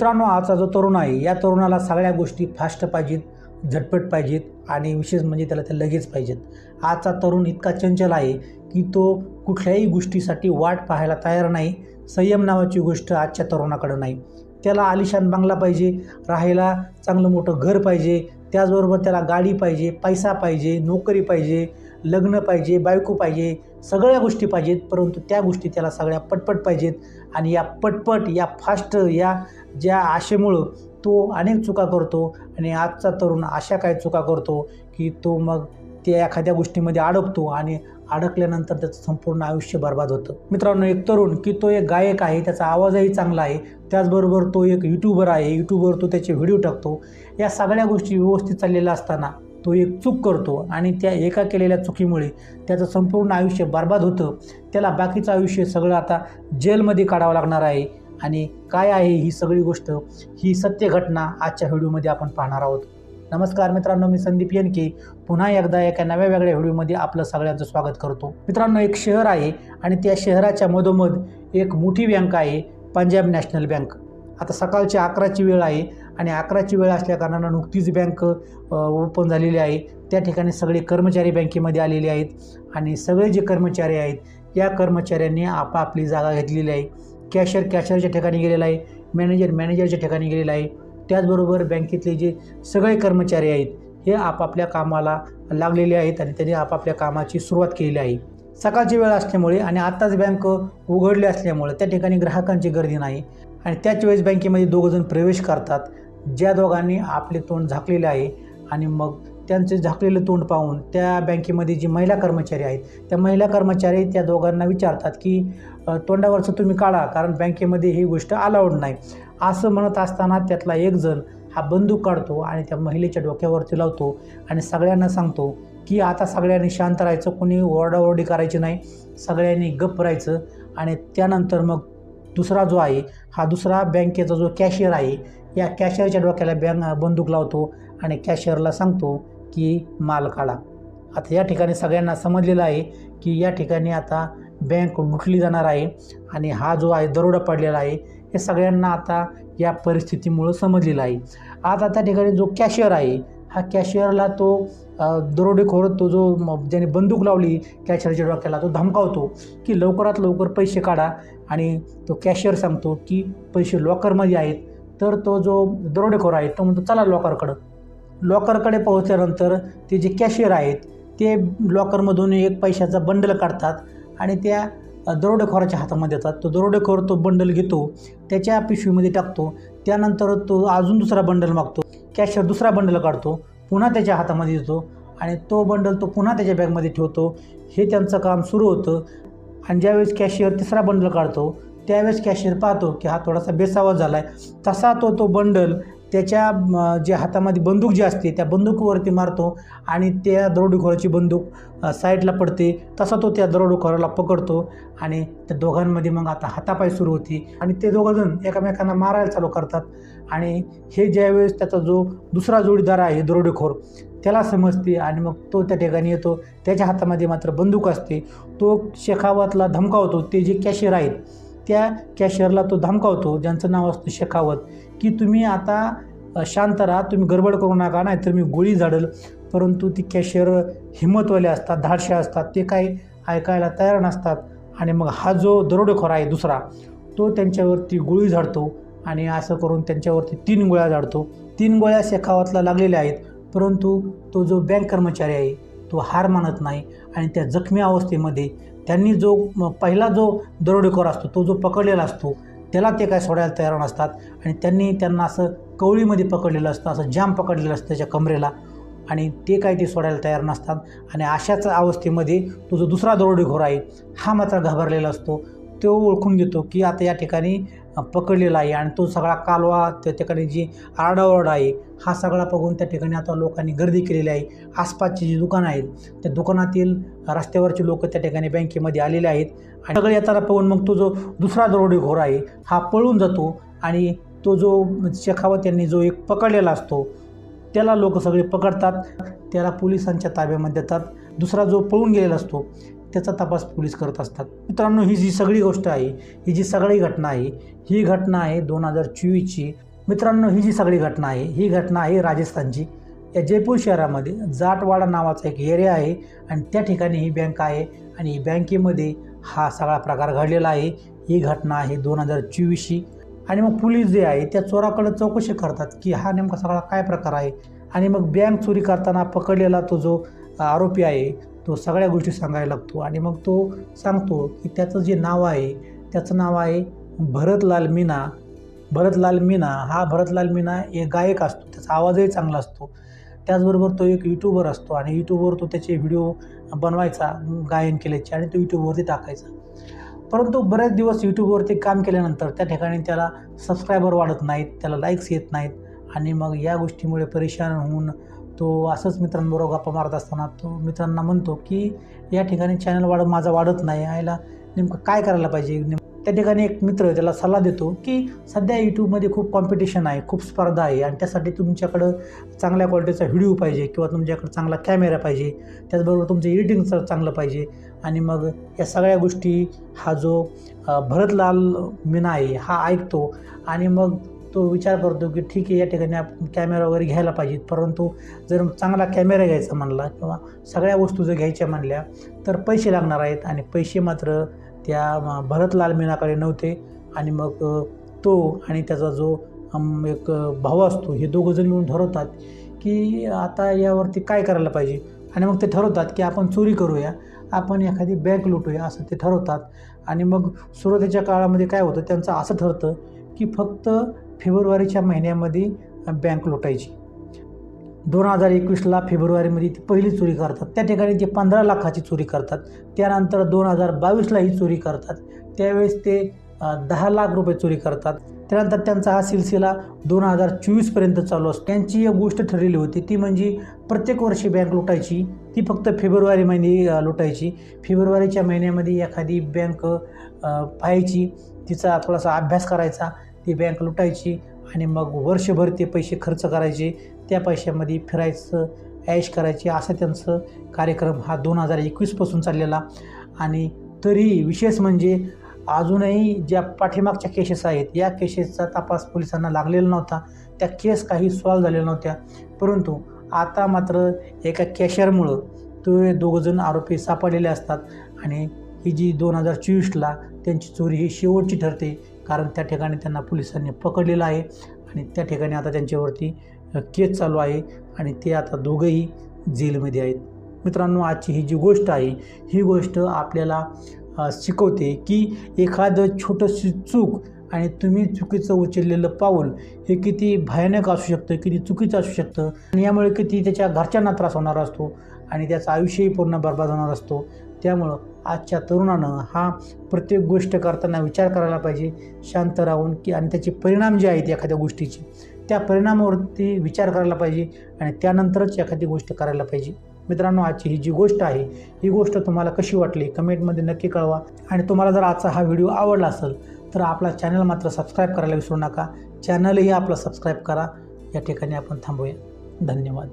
मित्रांनो आजचा जो तरुण आहे या तरुणाला सगळ्या गोष्टी फास्ट पाहिजेत झटपट पाहिजेत आणि विशेष म्हणजे त्याला ते लगेच पाहिजेत. आजचा तरुण इतका चंचल आहे की तो कुठल्याही गोष्टीसाठी वाट पाहायला तयार नाही. संयम नावाची गोष्ट आजच्या तरुणाकडं नाही. त्याला आलिशान बंगला पाहिजे राहायला चांगलं मोठं घर पाहिजे त्याचबरोबर त्याला गाडी पाहिजे पैसा पाहिजे नोकरी पाहिजे लग्न पाहिजे बायको पाहिजे सगळ्या गोष्टी पाहिजेत परंतु त्या गोष्टी त्याला सगळ्या पटपट पाहिजेत. आणि या पटपट या फास्ट या ज्या आशेमुळं तो अनेक चुका करतो आणि आजचा तरुण अशा काय चुका करतो की तो मग त्या एखाद्या गोष्टीमध्ये अडकतो आणि अडकल्यानंतर त्याचं संपूर्ण आयुष्य बर्बाद होतं. मित्रांनो एक तरुण की तो एक गायक आहे त्याचा आवाजही चांगला आहे. त्याचबरोबर तो एक यूट्यूबर आहे. यूट्यूबवर तो त्याचे व्हिडिओ टाकतो. या सगळ्या गोष्टी व्यवस्थित चाललेल्या असताना तो एक चूक करतो आणि त्या एका केलेल्या चुकीमुळे त्याचं संपूर्ण आयुष्य बर्बाद होतं. त्याला बाकीचं आयुष्य सगळं आता जेलमध्ये काढावं लागणार आहे. आणि काय आहे ही सगळी गोष्ट? ही सत्य घटना आजच्या व्हिडिओमध्ये आपण पाहणार आहोत. नमस्कार मित्रांनो मी संदीप येनके पुन्हा एकदा एका नव्या वेगळ्या व्हिडिओमध्ये आपलं सगळ्यांचं स्वागत करतो. मित्रांनो एक शहर आहे आणि त्या शहराच्या मधोमध एक मोठी बँक आहे पंजाब नॅशनल बँक. आता सकाळची अकराची वेळ आहे आणि अकराची वेळ असल्याकारणानं नुकतीच बँक ओपन झालेली आहे. त्या ठिकाणी सगळे कर्मचारी बँकेमध्ये आलेले आहेत आणि सगळे जे कर्मचारी आहेत या कर्मचाऱ्यांनी आपापली जागा घेतलेली आहे. कॅशियर कॅशियरच्या ठिकाणी गेलेला आहे मॅनेजर मॅनेजरच्या ठिकाणी गेलेला आहे. त्याचबरोबर बँकेतले जे सगळे कर्मचारी आहेत हे आपापल्या कामाला लागलेले आहेत आणि त्यांनी आपापल्या कामाची सुरुवात केलेली आहे. सकाळची वेळ असल्यामुळे आणि आत्ताच बँक उघडली असल्यामुळे त्या ठिकाणी ग्राहकांची गर्दी नाही आणि त्याच वेळेस बँकेमध्ये दोघंजण प्रवेश करतात. ज्या दोघांनी आपले तोंड झाकलेले आहे आणि मग त्यांचे झाकलेलं तोंड पाहून त्या बँकेमध्ये जी महिला कर्मचारी आहेत त्या महिला कर्मचारी त्या दोघांना विचारतात की तोंडावरचं तुम्ही काढा कारण बँकेमध्ये ही गोष्ट अलाउड नाही. असं म्हणत असताना त्यातला एक जण हा बंदूक काढतो आणि त्या महिलेच्या डोक्यावरती लावतो आणि सगळ्यांना सांगतो की आता सगळ्यांनी शांत राहायचं कोणी ओरडाओरडी करायची नाही सगळ्यांनी गप्प राहायचं आणि त्यानंतर मग दुसरा जो आहे हा दुसरा बँकेचा जो कॅशियर आहे या कॅशियरच्या डोक्याला बँक बंदूक लावतो आणि कॅशियरला सांगतो की माल काढा. आता या ठिकाणी सगळ्यांना समजलेलं आहे की या ठिकाणी आता बँक लुटली जाणार आहे आणि हा जो आहे दरोडा पडलेला आहे हे सगळ्यांना आता या परिस्थितीमुळं समजलेलं आहे. आता त्या ठिकाणी जो कॅशियर आहे हा कॅशियरला तो दरोडेखोर तो जो ज्याने बंदूक लावली कॅशियरच्या डोक्याला तो धमकावतो की लवकरात लवकर पैसे काढा आणि तो कॅशियर सांगतो की पैसे लॉकरमध्ये आहेत. तर तो जो दरोडेखोर आहे तो म्हणतो चला लॉकरकडं. लॉकरकडे पोहोचल्यानंतर ते जे कॅशियर आहेत ते लॉकरमधून एक पैशाचा बंडल काढतात आणि त्या दरोडेखोराच्या हातामध्ये येतात. तो दरोडेखोर तो बंडल घेतो त्याच्या पिशवीमध्ये टाकतो त्यानंतर तो अजून दुसरा बंडल मागतो. कॅशियर दुसरा बंडल काढतो पुन्हा त्याच्या हातामध्ये देतो आणि तो बंडल तो पुन्हा त्याच्या बॅगमध्ये ठेवतो. हे त्यांचं काम सुरू होतं. आणि ज्यावेळेस कॅशियर तिसरा बंडल काढतो त्यावेळेस कॅशियर पाहतो की हा थोडासा बेसावा झाला आहे तसा तो तो बंडल त्याच्या जे हातामध्ये बंदूक जी असते त्या बंदुकीवरती मारतो आणि त्या दरोडेखोराची बंदूक साईडला पडते. तसा तो त्या दरोडेखोराला पकडतो आणि त्या दोघांमध्ये मग आता हातापाय सुरू होती आणि ते दोघंजण एकमेकांना मारायला चालू करतात. आणि हे ज्यावेळेस त्याचा जो दुसरा जोडीदार आहे दरोडेखोर त्याला समजते आणि मग तो त्या ठिकाणी येतो. त्याच्या हातामध्ये मात्र बंदूक असते. तो शेखावतला धमकावतो. ते जे कॅशियर आहेत त्या कॅशियरला तो धमकावतो ज्यांचं नाव असतं शेखावत की तुम्ही आता शांत राहा तुम्ही गडबड करू नका नाहीतर मी गोळी झाडल. परंतु ती कॅशियर हिंमतवाले असतात धाडशे असतात ते काही ऐकायला तयार नसतात. आणि मग हा जो दरोडेखोर आहे दुसरा तो त्यांच्यावरती गोळी झाडतो आणि असं करून त्यांच्यावरती तीन गोळ्या झाडतो. तीन गोळ्या शेखावतला लागलेल्या आहेत परंतु तो जो बँक कर्मचारी आहे तो हार मानत नाही आणि त्या जखमी अवस्थेमध्ये त्यांनी जो पहिला जो दरोडेखोर असतो तो जो पकडलेला असतो त्याला ते काय सोडायला तयार नसतात. आणि त्यांनी त्यांना असं कवळीमध्ये पकडलेलं असतं असं जाम पकडलेलं असतं त्याच्या कमरेला. आणि ते काय ते सोडायला तयार नसतात. आणि अशाच अवस्थेमध्ये तो जो दुसरा दरोडेखोर आहे हा मात्र घाबरलेला असतो. तो ओळखून घेतो की आता या ठिकाणी पकडलेला आहे आणि तो सगळा कालवा त्या ठिकाणी जी आरडाओरडा आहे हा सगळा बघून त्या ठिकाणी आता लोकांनी गर्दी केलेली आहे. आसपासची जी दुकानं आहेत त्या दुकानातील रस्त्यावरचे लोक त्या ठिकाणी बँकेमध्ये आलेले आहेत. आणि सगळे येताना पाहून मग तो जो दुसरा दरोडेखोर आहे हा पळून जातो आणि तो जो शेखावत यांनी जो एक पकडलेला असतो त्याला लोक सगळे पकडतात. त्याला पोलिसांच्या ताब्यामध्ये देतात. दुसरा जो पळून गेलेला असतो त्याचा तपास पोलीस करत असतात. मित्रांनो ही जी सगळी गोष्ट आहे ही जी सगळी घटना आहे ही घटना आहे दोन हजार चोवीसची. मित्रांनो ही जी सगळी घटना आहे ही घटना आहे राजस्थानची. या जयपूर शहरामध्ये जाटवाडा नावाचा एक एरिया आहे आणि त्या ठिकाणी ही बँक आहे आणि बँकेमध्ये हा सगळा प्रकार घडलेला आहे. ही घटना आहे दोन हजार चोवीसची. आणि मग पोलीस जे आहे त्या चोराकडे चौकशी करतात की हा नेमका सगळा काय प्रकार आहे. आणि मग बँक चोरी करताना पकडलेला तो जो आरोपी आहे तो सगळ्या गोष्टी सांगायला लागतो. आणि मग तो सांगतो की त्याचं जे नाव आहे त्याचं नाव आहे भरतलाल मीना भरतलाल मीना हा भरतलाल मीना एक गायक असतो. त्याचा आवाजही चांगला असतो. त्याचबरोबर तो एक यूट्यूबर असतो आणि यूट्यूबवर तो त्याचे व्हिडिओ बनवायचा गायन केल्याचे आणि तो यूट्यूबवरती टाकायचा. परंतु बरेच दिवस यूट्यूबवरती काम केल्यानंतर त्या ठिकाणी त्याला सबस्क्रायबर वाढत नाहीत त्याला लाईक्स येत नाहीत आणि मग या गोष्टीमुळे परेशान होऊन तो असंच मित्रांबरोबर गप्पा मारत असताना तो मित्रांना म्हणतो की या ठिकाणी चॅनल वाढ माझा वाढत नाही. यायला नेमकं काय करायला पाहिजे? नेम त्या ठिकाणी एक मित्र त्याला सल्ला देतो की सध्या यूट्यूबमध्ये खूप कॉम्पिटिशन आहे खूप स्पर्धा आहे आणि त्यासाठी तुमच्याकडं चांगल्या क्वालिटीचा व्हिडिओ पाहिजे किंवा तुमच्याकडं चांगला कॅमेरा पाहिजे. त्याचबरोबर तुमचं एडिटिंगचं चांगलं पाहिजे. आणि मग या सगळ्या गोष्टी हा जो भरतलाल मीना आहे हा ऐकतो. आणि मग तो विचार करतो की ठीक आहे या ठिकाणी आपण कॅमेरा वगैरे घ्यायला पाहिजेत. परंतु जर चांगला कॅमेरा घ्यायचा म्हणला किंवा सगळ्या वस्तू जर घ्यायच्या म्हणल्या तर पैसे लागणार आहेत आणि पैसे मात्र त्या भरतलाल मीनाकडे नव्हते. आणि मग तो आणि त्याचा जो एक भाऊ असतो हे दोघंजण मिळून ठरवतात की आता यावरती काय करायला पाहिजे? आणि मग ते ठरवतात की आपण चोरी करूया आपण एखादी बँक लुटूया असं ते ठरवतात. आणि मग सुरुवातीच्या काळामध्ये काय होतं त्यांचं असं ठरतं की फक्त फेब्रुवारीच्या महिन्यामध्ये बँक लुटायची. दोन हजार एकवीसला फेब्रुवारीमध्ये ती पहिली चोरी करतात. त्या ठिकाणी ते पंधरा लाखाची चोरी करतात. त्यानंतर दोन हजार बावीसला ही चोरी करतात. त्यावेळेस ते दहा लाख रुपये चोरी करतात. त्यानंतर त्यांचा हा सिलसिला दोन हजार चोवीसपर्यंत चालू असतो. त्यांची एक गोष्ट ठरलेली होती ती म्हणजे प्रत्येक वर्षी बँक लुटायची. ती फक्त फेब्रुवारी महिने लुटायची. फेब्रुवारीच्या महिन्यामध्ये एखादी बँक पाहायची. तिचा थोडासा अभ्यास करायचा. ती बँक लुटायची आणि मग वर्षभर ते पैसे खर्च करायचे. त्या पैशामध्ये फिरायचं ऐश करायचे असं त्यांचं कार्यक्रम हा दोन हजार एकवीसपासून चाललेला. आणि तरी विशेष म्हणजे अजूनही ज्या पाठीमागच्या केसेस आहेत या केसेसचा तपास पोलिसांना लागलेला नव्हता. त्या केस काही सॉल्व झालेल्या नव्हत्या. परंतु आता मात्र एका कॅशरमुळं तो दोघंजण आरोपी सापडलेले असतात. आणि ही जी दोन हजार चोवीसला त्यांची चोरी ही शेवटची ठरते कारण त्या ठिकाणी त्यांना पोलिसांनी पकडलेलं आहे आणि त्या ठिकाणी आता त्यांच्यावरती केस चालू आहे आणि ते आता दोघंही जेलमध्ये आहेत. मित्रांनो आजची ही जी गोष्ट आहे ही गोष्ट आपल्याला शिकवते की एखादं छोटंशी चूक आणि तुम्ही चुकीचं उचललेलं पाऊल हे किती भयानक असू शकतं किती चुकीचं असू शकतं. आणि यामुळे किती त्याच्या घरच्यांना त्रास होणार असतो आणि त्याचं आयुष्यही पूर्ण बर्बाद होणार असतो. त्यामुळं आजच्या तरुणानं हा प्रत्येक गोष्ट करताना विचार करायला पाहिजे शांत राहून की आणि त्याचे परिणाम जे आहेत एखाद्या गोष्टीचे त्या परिणामावरती विचार करायला पाहिजे आणि त्यानंतरच एखादी गोष्ट करायला पाहिजे. मित्रांनो आजची ही जी गोष्ट आहे ही गोष्ट तुम्हाला कशी वाटली कमेंटमध्ये नक्की कळवा. आणि तुम्हाला जर आजचा हा व्हिडिओ आवडला असेल तर आपला चॅनल मात्र सबस्क्राईब करायला विसरू नका. चॅनलही आपला सबस्क्राईब करा. या ठिकाणी आपण थांबूया. धन्यवाद.